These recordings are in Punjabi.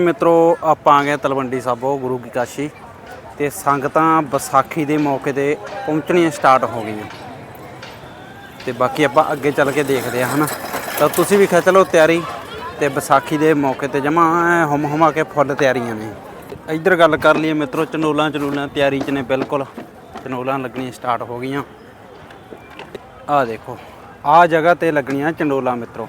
ਮਿੱਤਰੋ, ਆਪਾਂ ਆ ਗਏ ਤਲਵੰਡੀ ਸਾਬੋ, ਗੁਰੂ ਕੀ ਕਾਸ਼ੀ। ਤੇ ਸੰਗਤਾਂ ਵਿਸਾਖੀ ਦੇ ਮੌਕੇ ਤੇ ਪਹੁੰਚਣੀਆਂ ਸਟਾਰਟ ਹੋ ਗਈਆਂ। ਤੇ ਬਾਕੀ ਆਪਾਂ ਅੱਗੇ ਚੱਲ ਕੇ ਦੇਖਦੇ ਆ ਹਨਾ? ਤਾਂ ਤੁਸੀਂ ਵੀ ਖਿੱਚ ਲਓ ਤਿਆਰੀ ਤੇ ਵਿਸਾਖੀ ਦੇ ਮੌਕੇ ਤੇ ਜਮਾ ਹਮ ਹਮਾ ਕੇ ਫੁੱਲ ਤਿਆਰੀਆਂ ਨੇ। ਇੱਧਰ ਗੱਲ ਕਰ ਲਈਏ ਮਿੱਤਰੋ, ਚਨੋਲਾਂ ਚਨੂਲਾਂ ਤਿਆਰੀ ਚ ਨੇ ਬਿਲਕੁਲ। ਚਨੋਲਾਂ ਲੱਗਣੀਆਂ ਸਟਾਰਟ ਹੋ ਗਈਆਂ। ਆਹ ਦੇਖੋ, ਆਹ ਜਗ੍ਹਾ ਤੇ ਲੱਗਣੀਆਂ ਚੰਡੋਲਾਂ ਮਿੱਤਰੋ।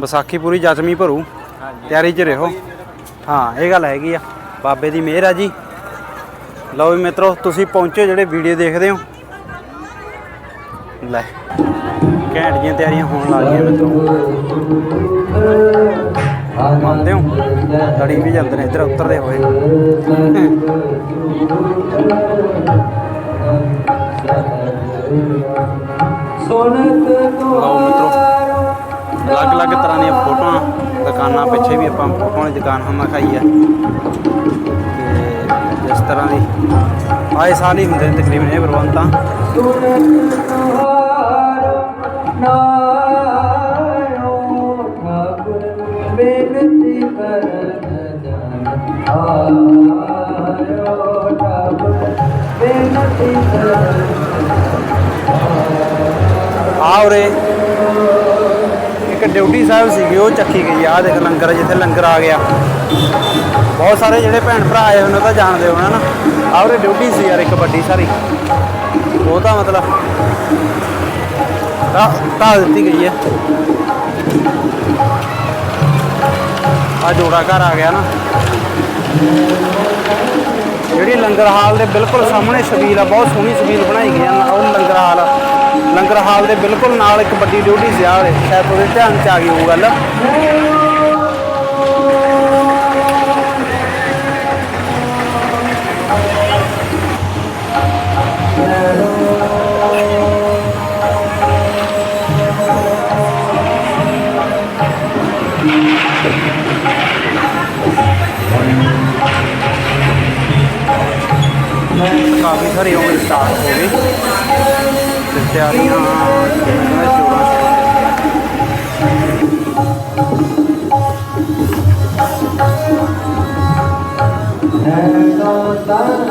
ਵਿਸਾਖੀ ਪੂਰੀ ਜਜ਼ਮੀ ਭਰੂ। ਤਿਆਰੀ 'ਚ ਰਹੋ। ਹਾਂ ਇਹ ਗੱਲ ਹੈਗੀ ਆ। ਬਾਬੇ ਦੀ ਮਿਹਰ ਆ ਜੀ। ਲਓ ਵੀ ਮਿੱਤਰੋ ਤੁਸੀਂ ਪਹੁੰਚੋ ਜਿਹੜੇ ਵੀਡੀਓ ਦੇਖਦੇ ਹੋ। ਲੈ ਘੈਂਟ ਦੀਆਂ ਤਿਆਰੀਆਂ ਹੋਣ ਲੱਗ ਗਈਆਂ ਮਿੱਤਰੋ। ਮੰਨਦੇ ਹੋ? ਲੜੀ ਵੀ ਜਾਂਦੇ ਨੇ ਇੱਧਰ ਉਤਰਦੇ ਹੋਏ। ਸੁਨਤ ਤੁਹਾਰੋ ਅਲੱਗ-ਅਲੱਗ ਤਰ੍ਹਾਂ ਦੀਆਂ ਫੋਟੋਆਂ, ਦੁਕਾਨਾਂ ਪਿੱਛੇ ਵੀ ਆਪਾਂ ਫੋਟੋਆਂ ਦੀ ਦੁਕਾਨ ਹਮ ਖਾਈ ਹੈ ਤੇ ਜਿਸ ਤਰ੍ਹਾਂ ਦੀ ਆਏ ਸਾਲ ਹੀ ਹੁੰਦੇ ਨੇ ਤਕਰੀਬਨ ਇਹ ਪ੍ਰਬੰਧ। ਤਾਂ ਸੁਨਤ ਆ ਉਰੇ ਇੱਕ ਡਿਊਟੀ ਸਾਹਿਬ ਸੀਗੀ, ਉਹ ਚੱਕੀ ਗਈ। ਆ ਆਹ ਦੇਖ ਲੰਗਰ, ਜਿੱਥੇ ਲੰਗਰ ਆ ਗਿਆ। ਬਹੁਤ ਸਾਰੇ ਜਿਹੜੇ ਭੈਣ ਭਰਾ ਆਏ ਹੋਣੇ ਤਾਂ ਜਾਣਦੇ ਹੋਣਾ ਨਾ। ਆ ਉਰੇ ਡਿਊਟੀ ਸੀ ਯਾਰ, ਇੱਕ ਵੱਡੀ ਸਾਰੀ। ਉਹ ਤਾਂ ਮਤਲਬ ਤਾਂ ਢਾਹ ਦਿੱਤੀ ਗਈ ਹੈ। ਆ ਜੋੜਾ ਘਰ ਆ ਗਿਆ ਨਾ। ਜਿਹੜੀ ਲੰਗਰ ਹਾਲ ਦੇ ਬਿਲਕੁਲ ਸਾਹਮਣੇ ਸਬੀਲ ਆ, ਬਹੁਤ ਸੋਹਣੀ ਸਬੀਲ ਬਣਾਈ ਗਈ ਆ ਉਹ ਲੰਗਰ ਹਾਲ ਆ। ਲੰਗਰ ਹਾਲ ਦੇ ਬਿਲਕੁਲ ਨਾਲ ਇੱਕ ਵੱਡੀ ਡਿਊਟੀ ਸੀ ਆ ਸ਼ਾਇਦ ਉਹਦੇ ਧਿਆਨ ਚ ਆ ਗਈ ਉਹ ਗੱਲ। ਕਾਫੀ ਸਾਰੀ ਉਹ ਸਟਾਰਟ ਹੋ ਗਈ। ਤਿਆਰੀਆਂ ਕਿਵੇਂ ਜੋਰਾਂ ਸ਼ੋਰਾਂ ਨੈਣੋ ਤਨ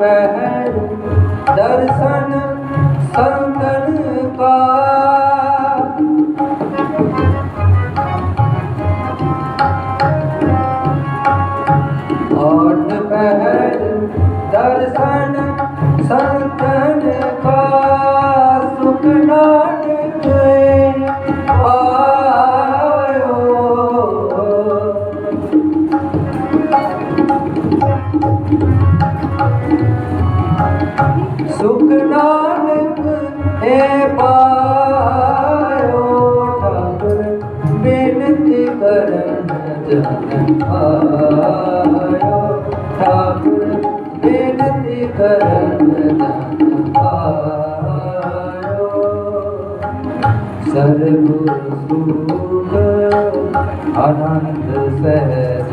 ਆਠ ਦਰਸ਼ਨ ਸੰਤਨ ਕਾ। ਆਠ ਪਹਿਰ ਦਰਸ਼ਨ ਪਾਇਓ ਠਾਕੁਰ, ਬੇਨਤੀ ਕਰਨ ਜਨ ਆਇਓ ਠਾਕੁਰ, ਬੇਨਤੀ ਕਰਨ ਜਨ ਆਇਓ। ਸਰਬ ਸੁਖ, ਆਨੰਦ ਸਹਿਜ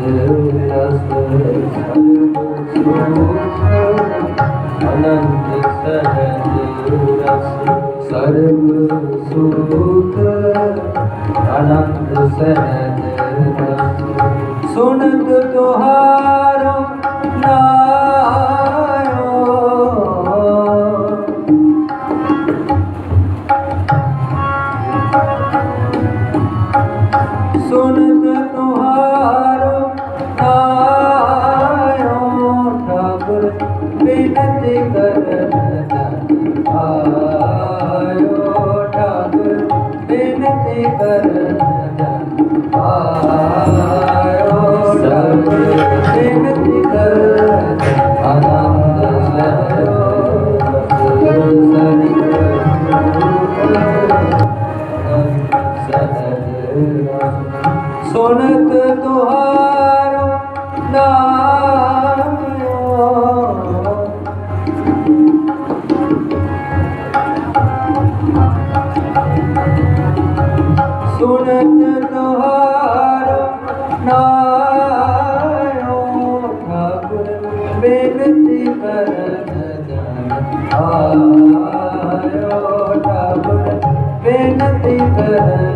ਰਸ ਸਰਬ ਸੁਖ ਅਨੰਦ ਸਹਿਜ ਰਸ। ਸਰਬ ਸੁਖ ਸਹਿਜ ਰਸ ਸੁਨਤ ਤੁਹਾਰੋ ਨਾਇਓ ਸੁਨਤ ਤੁਹਾਰੋ ਆਇਓ ਠਾਕੁਰ ਬੇਨਤੀ ਕਰਨ सुत तो सुनत सुन धारो नयो कब वेनती करो कब कर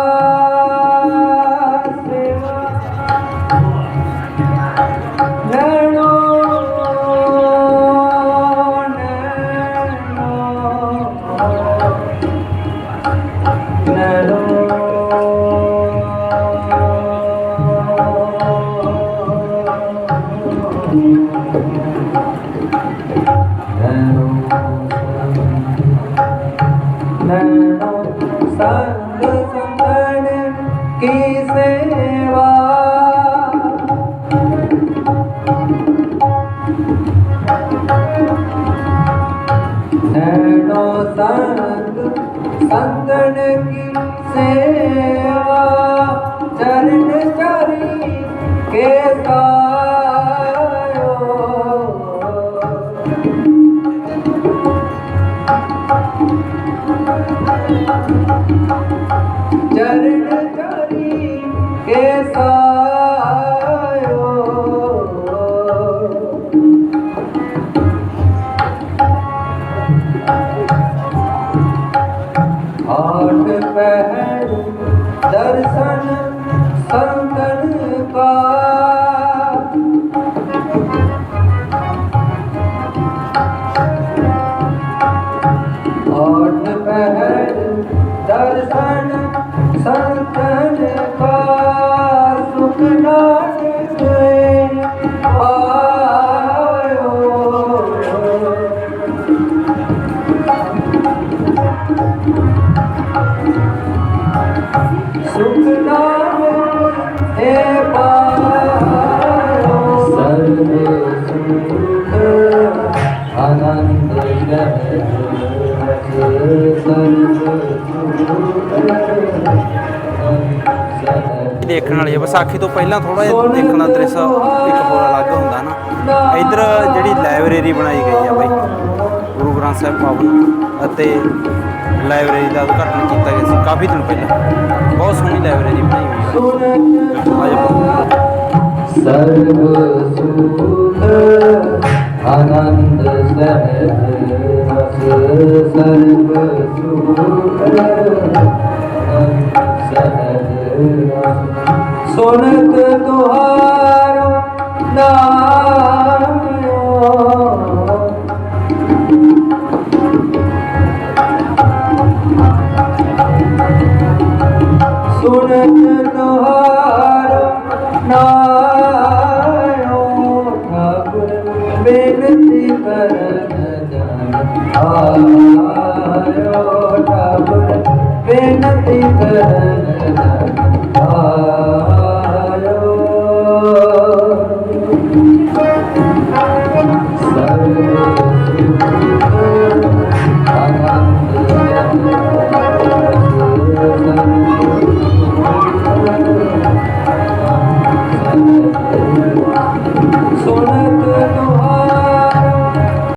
ਸੰਗ ਸੰਗਣ ਕੀ ਸੇਵਾ ਆਠ ਵਾਲੀ ਆ ਵਿਸਾਖੀ ਤੋਂ ਪਹਿਲਾਂ ਥੋੜਾ ਜਿਹਾ ਦੇਖਣ ਦਾ ਦ੍ਰਿਸ਼ ਇੱਕ ਹੋਰ ਅਲੱਗ ਹੁੰਦਾ ਨਾ। ਇੱਧਰ ਜਿਹੜੀ ਲਾਇਬ੍ਰੇਰੀ ਬਣਾਈ ਗਈ ਆ ਬਾਈ, ਗੁਰੂ ਗ੍ਰੰਥ ਸਾਹਿਬ ਪਾਵਨ ਅਤੇ ਲਾਇਬ੍ਰੇਰੀ ਦਾ ਉਦਘਾਟਨ ਕੀਤਾ ਗਿਆ ਸੀ ਕਾਫੀ ਦਿਨ ਪਹਿਲਾਂ। ਬਹੁਤ ਸੋਹਣੀ ਲਾਇਬ੍ਰੇਰੀ ਬਣਾਈ ਹੋਈ ਹੈ ਸਰਬ ਸੁਖ ਆਨੰਦ ਸਹਿਜ ਰਸ ਸਰਬ ਸੁਖ ਸੁਣਤ ਸੁਨਤ ਤੁਹਾਰੋ ਨਾਮੋ ਸੁਨਤ ਤੁਹਾਰੋ ਨਾਇਓ ਠਾਕੁਰ ਬੇਨਤੀ ਕਰਨ ਜਨ ਆਇਓ ਠਾਕੁਰ ਬੇਨਤੀ ਕਰਨ